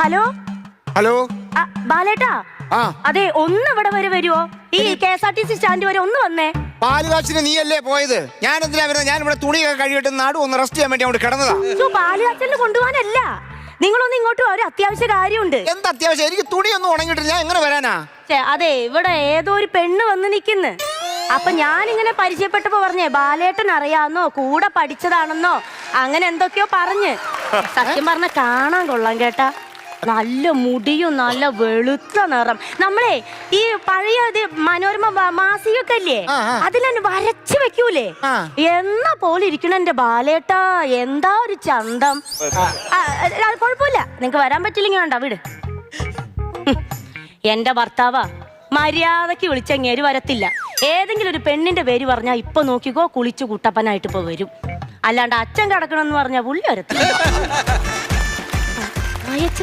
Hello? Hello? ആ, ബാലേട്ടാ? ആ. അതെ ഒന്ന് ഇവിടെ വരെ വരുവോ? ഈ K S R T C stand വരെ ഒന്ന് വന്നേ. പാലുകാച്ചിന് നീയല്ലേ പോയത്? ഞാൻ എന്തിനാ വരുന്നത്? ഞാൻ ഇവിടെ തുണിയൊക്കെ കഴുകിട്ട് നാട് ഒന്ന് റെസ്റ്റ് ചെയ്യാൻ വേണ്ടി അവിടെ കിടന്നതാ. പാലുകാച്ചലിന് കൊണ്ടുപോകാനല്ല. നിങ്ങളൊന്ന് ഇങ്ങോട്ട് ഒരു അത്യാവശ്യ കാര്യമുണ്ട്. എന്ത് അത്യാവശ്യം? എനിക്ക് തുണിയൊന്നും ഉണങ്ങിയിട്ടില്ല. ഞാൻ എങ്ങനെ വരാനാ? ഛെ, അതെ ഇവിടെ ഏതോ ഒരു പെണ്ണ് വന്ന് നിൽക്കുന്നു അപ്പൊ ഞാനിങ്ങനെ പരിചയപ്പെട്ടപ്പോ പറഞ്ഞേ ബാലേട്ടൻ അറിയാന്നോ കൂടെ പഠിച്ചതാണെന്നോ? അങ്ങനെ എന്തൊക്കെയോ പറഞ്ഞ്. സത്യം പറഞ്ഞ കാണാൻ കൊള്ളാം കേട്ടാ. നല്ല മുടിയും നല്ല വെളുത്ത നിറം. നമ്മളെ ഈ പഴയ ഇത് മനോരമ മാസികയൊക്കെ അല്ലേ. അതിലെന്നെ വരച്ചു വെക്കൂലേ? എന്ന പോലെ ഇരിക്കണ എന്റെ ബാലേട്ടാ? എന്താ ഒരു ചന്തം? അത് കുഴപ്പമില്ല. നിങ്ങക്ക് വരാൻ പറ്റില്ലെങ്കിൽ വേണ്ട വിട്. എന്റെ ഭർത്താവാ മര്യാദയ്ക്ക് വിളിച്ചങ്ങേര് വരത്തില്ല. ഏതെങ്കിലും ഒരു പെണ്ണിന്റെ പേര് പറഞ്ഞാ ഇപ്പൊ നോക്കിക്കോ കുളിച്ചു കുട്ടപ്പനായിട്ട് ഇപ്പൊ വരും. അല്ലാണ്ട് അച്ഛൻ കിടക്കണമെന്ന് പറഞ്ഞാ പുള്ളി വരത്തില്ല.